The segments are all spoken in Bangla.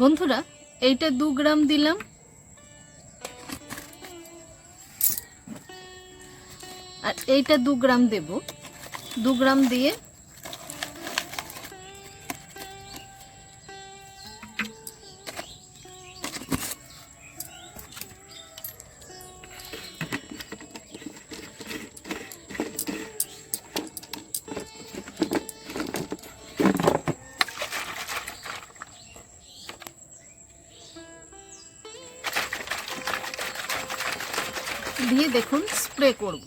বন্ধুরা এইটা দু গ্রাম দিলাম। আর এইটা দু গ্রাম দেব। দু গ্রাম দিয়ে দিয়ে দেখুন স্প্রে করব।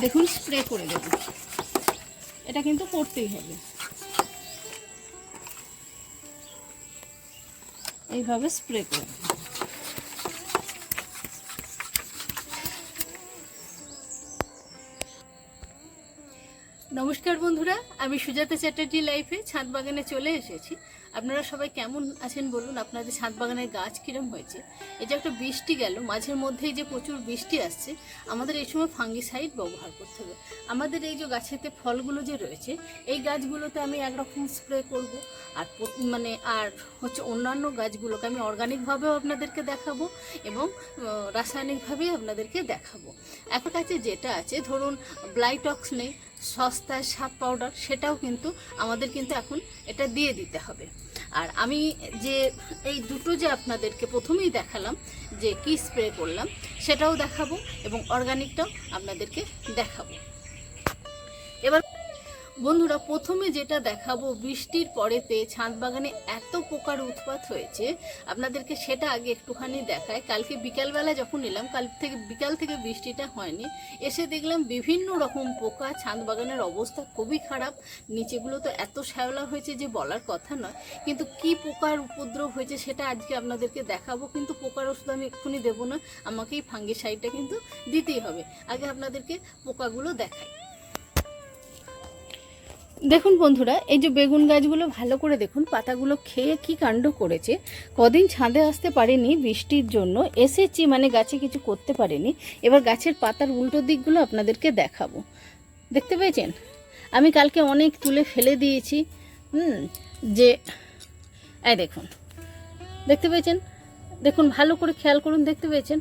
দেখুন স্প্রে করে দেব। এটা কিন্তু করতেই হবে। এইভাবে স্প্রে করব। নমস্কার বন্ধুরা, আমি সুজাতা চ্যাটার্জি লাইফে ছাদ বাগানে চলে এসেছি। আপনারা সবাই কেমন আছেন বলুন? আপনাদের ছাদ বাগানের গাছ কিরম হয়েছে? এটা একটা বৃষ্টি গেল, মাঝের মধ্যেই যে প্রচুর বৃষ্টি আসছে, আমাদের এই সময় ফাঙ্গিসাইড ব্যবহার করতে হবে। আমাদের এই যে গাছেতে ফলগুলো যে রয়েছে, এই গাছগুলোতে আমি একরকম স্প্রে করব। আর মানে আর হচ্ছে অন্যান্য গাছগুলোকে আমি অর্গানিকভাবেও আপনাদেরকে দেখাবো এবং রাসায়নিকভাবেই আপনাদেরকে দেখাবো। এখন কাছে যেটা আছে, ধরুন ব্লাইটক্স নেই সস্তায় সাপ পাউডার সেটাও কিন্তু আমাদের কিন্তু এখন এটা দিয়ে দিতে হবে। আর আমি যে এই দুটো যে আপনাদেরকে প্রথমেই দেখালাম, যে কি স্প্রে করলাম, সেটাও দেখাবো এবং অর্গানিকটাও আপনাদেরকে দেখাবো। এবার বন্ধুরা, প্রথমে যেটা দেখাবো, বৃষ্টির পরেতে ছাদ বাগানে এত পোকার উৎপাত হয়েছে। আপনাদেরকে সেটা আগে একটুখানি দেখায় কালকে বিকালবেলা যখন এলাম, কাল থেকে, বিকাল থেকে বৃষ্টিটা হয়নি। এসে দেখলাম বিভিন্ন রকম পোকা ছাদ বাগানের অবস্থা খুবই খারাপ। নিচেগুলো তো এত শ্যাওলা হয়েছে যে বলার কথা নয়। কিন্তু কি পোকার উপদ্রব হয়েছে সেটা আজকে আপনাদেরকে দেখাবো, কিন্তু পোকার ওষুধ আমি এক্ষুনি দেবো না। আমাকে এই ফাঙ্গিসাইডটা কিন্তু দিতেই হবে। আগে আপনাদেরকে পোকাগুলো দেখাই। দেখুন বন্ধুরা, এই যে বেগুন গাছগুলো ভালো করে দেখুন, পাতাগুলো খেয়ে কি কাণ্ড করেছে। কদিন ছাদে আসতে পারেনি বৃষ্টির জন্য, এসেছি মানে গাছে কিছু করতে পারেনি। এবার গাছের পাতার উল্টো দিকগুলো আপনাদেরকে দেখাবো। দেখতে পেয়েছেন? আমি কালকে অনেক তুলে ফেলে দিয়েছি, হুম, যে, এই দেখুন। দেখতে পেয়েছেন? দেখুন, ভালো করে খেয়াল করুন, দেখতে পেয়েছেন?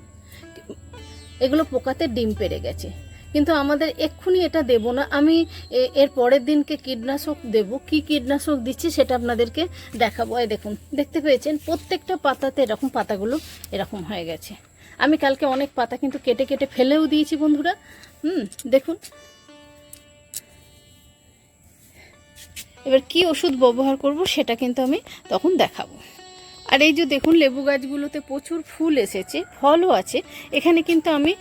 এগুলো পোকাতে ডিম পেড়ে গেছে। কিন্তু আমাদের এক্ষুনি এটা দেব না। আমি এর পরের দিনকে কীটনাশক দেব। কি কীটনাশক দিচ্ছি সেটা আপনাদেরকে দেখাবো। এই দেখুন, দেখতে পেয়েছেন প্রত্যেকটা পাতাতে এরকম পাতাগুলো এরকম হয়ে গেছে। আমি কালকে অনেক পাতা কিন্তু কেটে কেটে ফেলেও দিয়েছি বন্ধুরা। হুম, দেখুন। এবার কি ওষুধ ব্যবহার করব সেটা কিন্তু আমি তখন দেখাবো। আর এই যে দেখুন, লেবু গাছগুলোতে প্রচুর ফুল এসেছে, ফলও আছে। এখানে কিন্তু আমি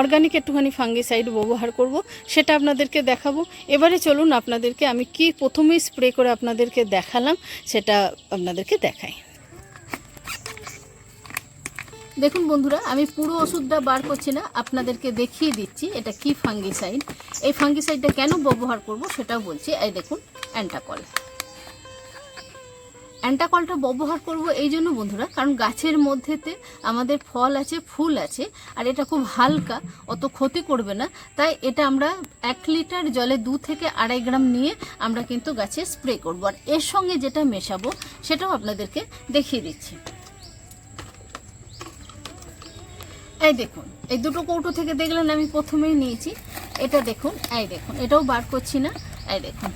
অর্গানিক একটুখানি ফাঙ্গিসাইড ব্যবহার করব, সেটা আপনাদেরকে দেখাবো। এবারে চলুন আপনাদেরকে আমি কি প্রথমেই স্প্রে করে আপনাদেরকে দেখালাম, সেটা আপনাদেরকে দেখাই। দেখুন বন্ধুরা, আমি পুরো ওষুধটা বার করছি না, আপনাদেরকে দেখিয়ে দিচ্ছি এটা কি ফাঙ্গিসাইড এই ফাঙ্গিসাইডটা কেন ব্যবহার করব সেটাও বলছি, এই দেখুন অ্যান্টাকল অ্যান্টাকলটা ব্যবহার করব এই জন্য বন্ধুরা, কারণ গাছের মধ্যেতে আমাদের ফল আছে, ফুল আছে, আর এটা খুব হালকা, অত ক্ষতি করবে না। তাই এটা আমরা এক লিটার জলে দু থেকে আড়াই গ্রাম নিয়ে আমরা কিন্তু গাছে স্প্রে করব। আর এর সঙ্গে যেটা মেশাবো, সেটাও আপনাদেরকে দেখিয়ে দিচ্ছি। এই দেখুন, এই দুটো কৌটো থেকে দেখলেন আমি প্রথমেই নিয়েছি। এটা দেখুন, এই দেখুন, এটাও বার করছি না, এই দেখুন।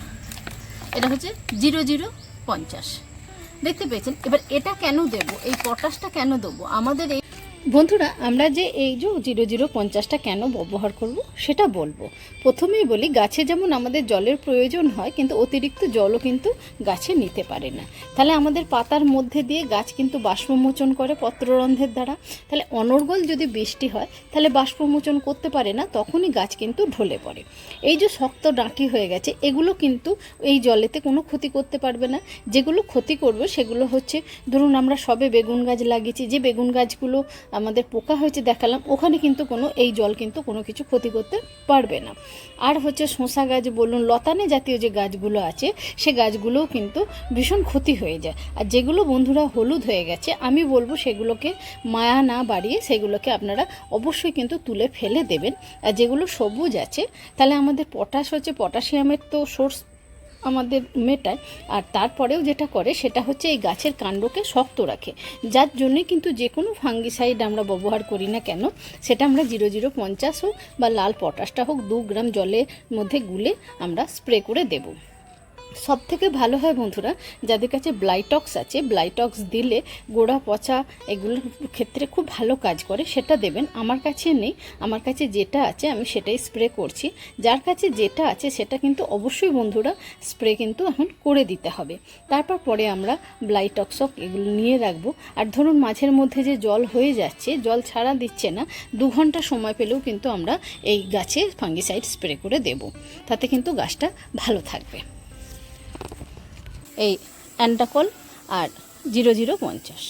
এটা হচ্ছে জিরো জিরো পঞ্চাশ। দেখতে পেয়েছেন। এবার এটা কেন দেব? এই পটাশটা কেন দেবো? আমাদের এই বন্ধুরা, আমরা যে এই যে জিরো জিরো পঞ্চাশটা কেন ব্যবহার করব সেটা বলব। প্রথমেই বলি, গাছে যেমন আমাদের জলের প্রয়োজন হয়, কিন্তু অতিরিক্ত জলও কিন্তু গাছে নিতে পারে না। তাহলে আমাদের পাতার মধ্যে দিয়ে গাছ কিন্তু বাষ্পমোচন করে পত্ররন্ধ্রের দ্বারা। তাহলে অনর্গল যদি বৃষ্টি হয়, তাহলে বাষ্পমোচন করতে পারে না, তখনই গাছ কিন্তু ঢলে পড়ে। এই যে শক্ত ডাঁটি হয়ে গেছে, এগুলো কিন্তু এই জলেতে কোনো ক্ষতি করতে পারবে না। যেগুলো ক্ষতি করবে সেগুলো হচ্ছে, ধরুন আমরা সবে বেগুন গাছ লাগিয়েছি, যে বেগুন গাছগুলো আমাদের পোকা হয়েছে দেখালাম, ওখানে কিন্তু কোনো, এই জল কিন্তু কোনো কিছু ক্ষতি করতে পারবে না। আর হচ্ছে শশা গাছ বলুন, লতানে জাতীয় যে গাছগুলো আছে, সে গাছগুলোও কিন্তু ভীষণ ক্ষতি হয়ে যায়। আর যেগুলো বন্ধুরা হলুদ হয়ে গেছে, আমি বলব সেগুলোকে মায়া না বাড়িয়ে সেগুলোকে আপনারা অবশ্যই কিন্তু তুলে ফেলে দেবেন। আর যেগুলো সবুজ আছে, তাহলে আমাদের পটাশ হচ্ছে পটাশিয়ামের তো সোর্স আমাদের মেটায়। আর তারপরেও যেটা করে সেটা হচ্ছে এই গাছের কাণ্ডকে শক্ত রাখে। যার জন্যে কিন্তু যে কোনো ফাঙ্গিসাইড আমরা ব্যবহার করি না কেন, সেটা আমরা জিরো জিরো পঞ্চাশ হোক বা লাল পটাশটা হোক দু গ্রাম জলের মধ্যে গুলে আমরা স্প্রে করে দেবো। সব থেকে ভালো হয় বন্ধুরা, যাদের কাছে ব্লাইটক্স আছে ব্লাইটক্স দিলে গোড়া, পচা এগুলোর ক্ষেত্রে খুব ভালো কাজ করে, সেটা দেবেন। আমার কাছে নেই। আমার কাছে যেটা আছে, আমি সেটাই স্প্রে করছি। যার কাছে যেটা আছে, সেটা কিন্তু অবশ্যই বন্ধুরা স্প্রে কিন্তু এখন করে দিতে হবে। তারপর পরে আমরা ব্লাইটক্সক এগুলো নিয়ে রাখব। আর ধরুন মাঝের মধ্যে যে জল হয়ে যাচ্ছে, জল ছাড়া দিচ্ছে না, দু ঘণ্টা সময় পেলেও কিন্তু আমরা এই গাছে ফাঙ্গিসাইড স্প্রে করে দেব। তাতে কিন্তু গাছটা ভালো থাকবে। এই অ্যান্টাকল আর জিরো জিরো পঞ্চাশ।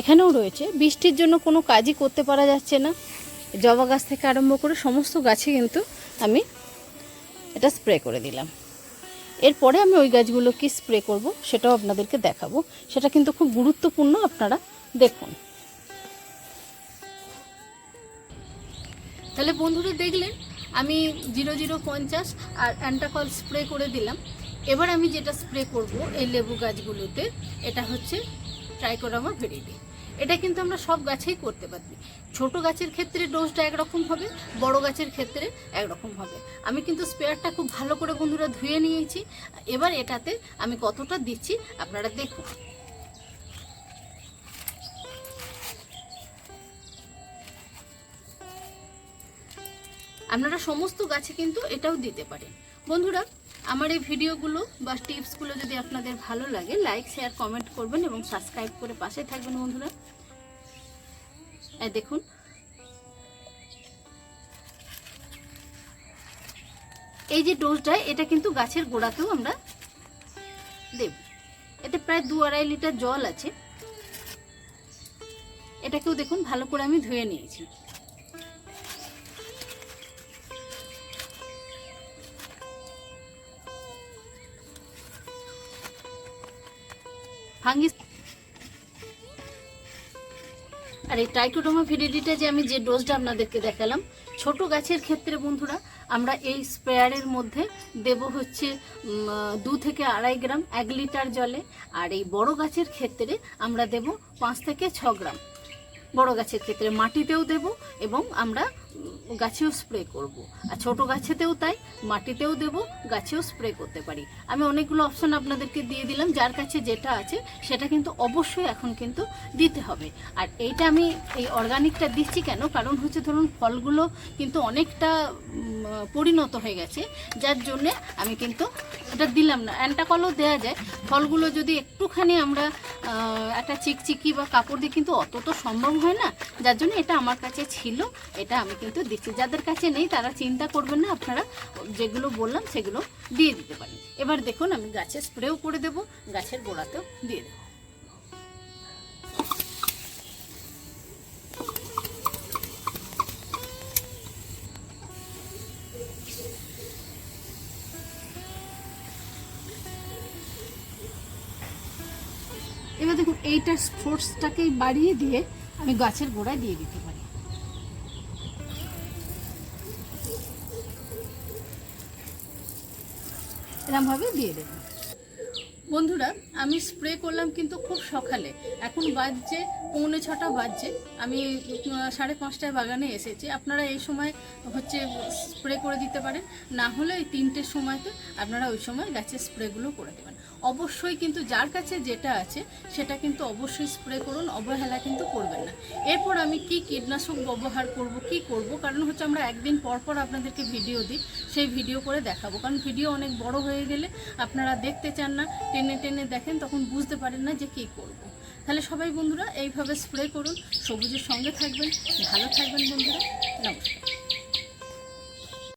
এখানেও রয়েছে, বৃষ্টির জন্য কোনো কাজই করতে পারা যাচ্ছে না। জবা গাছ থেকে আরম্ভ করে সমস্ত গাছে কিন্তু আমি এটা স্প্রে করে দিলাম। এরপরে আমি ওই গাছগুলোকে স্প্রে করব সেটাও আপনাদেরকে দেখাবো। সেটা কিন্তু খুব গুরুত্বপূর্ণ আপনারা দেখুন। তাহলে বন্ধুরা দেখলেন, আমি জিরো জিরো পঞ্চাশ আর অ্যান্টাকল স্প্রে করে দিলাম। এবার আমি যেটা স্প্রে করব এই লেবু গাছগুলোতে, এটা হচ্ছে ট্রাইকোডামা ভেরিডি এটা কিন্তু আমরা সব গাছেই করতে পারি ছোট গাছের ক্ষেত্রে ডোজটা একরকম হবে, বড় গাছের ক্ষেত্রে একরকম হবে। আমি কিন্তু স্প্রেয়ারটা খুব ভালো করে বন্ধুরা ধুয়ে নিয়েছি। এবার এটাতে আমি কতটা দিচ্ছি আপনারা দেখুন। আপনারা সমস্ত গাছে কিন্তু এটাও দিতে পারেন। বন্ধুরা আমার এই ভিডিওগুলো বা টিপসগুলো যদি আপনাদের ভালো লাগে লাইক শেয়ার কমেন্ট করবেন এবং সাবস্ক্রাইব করে পাশে থাকবেন বন্ধুরা। দেখুন। এই যে ডোজটা, এটা কিন্তু গাছের গোড়াতেও আমরা দেব। এতে প্রায় দু আড়াই লিটার জল আছে। এটাকেও দেখুন, ভালো করে আমি ধুয়ে নিয়েছি। ফাঙ্গিস আর এই টাইকোডোমা ভিডিডিটা যে আমি যে ডোজটা আপনাদেরকে দেখালাম, ছোট গাছের ক্ষেত্রে বন্ধুরা, আমরা এই স্প্রেয়ারের মধ্যে দেব হচ্ছে দু থেকে আড়াই গ্রাম এক লিটার জলে, আর এই বড় গাছের ক্ষেত্রে আমরা দেব পাঁচ থেকে ছ গ্রাম। বড় গাছের ক্ষেত্রে মাটিতেও দেব এবং আমরা গাছেও স্প্রে করব। আর ছোট গাছেতেও তাই, মাটিতেও দেব, গাছেও স্প্রে করতে পারি। আমি অনেকগুলো অপশন আপনাদেরকে দিয়ে দিলাম, যার কাছে যেটা আছে সেটা কিন্তু অবশ্যই এখন কিন্তু দিতে হবে। আর এইটা আমি এই অর্গানিকটা দিচ্ছি কেন? কারণ হচ্ছে ধরুন ফলগুলো কিন্তু অনেকটা পরিণত হয়ে গেছে। যার জন্যে আমি কিন্তু এটা দিলাম না। অ্যান্টাকলও দেওয়া যায়। ফলগুলো যদি একটুখানি আমরা একটা চিকচিকি বা কাপড় দিয়ে কিন্তু অত তো সম্ভব হয় না। যার জন্য এটা আমার কাছে ছিল, এটা আমি কিন্তু দিচ্ছি। যাদের কাছে নেই, তারা চিন্তা করবেন না, আপনারা যেগুলো বললাম, সেগুলো দিয়ে দিতে পারেন। এবার দেখুন, আমি গাছে স্প্রেও করে দেব, গাছের গোড়াতেও দিয়ে দেবো। এবার দেখুন এইটার ফোর্সটাকেই বাড়িয়ে দিয়ে আমি গাছের গোড়ায় দিয়ে দিতে পারি। এরমভাবে দিয়ে দেবেন বন্ধুরা আমি স্প্রে করলাম কিন্তু খুব সকালে। এখন বাজছে পৌনে ছটা বাজছে। আমি সাড়ে পাঁচটায় বাগানে এসেছি। আপনারা এই সময় হচ্ছে স্প্রে করে দিতে পারেন। না হলে এই তিনটের সময়তে আপনারা ওই সময় গাছের স্প্রেগুলো করে দেবেন। অবশ্যই কিন্তু যার কাছে যেটা আছে, সেটা কিন্তু অবশ্যই স্প্রে করুন, অবহেলা কিন্তু করবেন না। এরপর আমি কি কীটনাশক ব্যবহার করব, কি করব? কারণ হচ্ছে আমরা একদিন পর পর আপনাদেরকে ভিডিও দিই, সেই ভিডিও করে দেখাবো। কারণ ভিডিও অনেক বড় হয়ে গেলে আপনারা দেখতে চান না, টেনে টেনে দেখেন, তখন বুঝতে পারেন না যে কী করব। তাহলে সবাই বন্ধুরা এইভাবে স্প্রে করুন সবুজের সঙ্গে থাকবেন ভালো থাকবেন বন্ধুরা নমস্কার।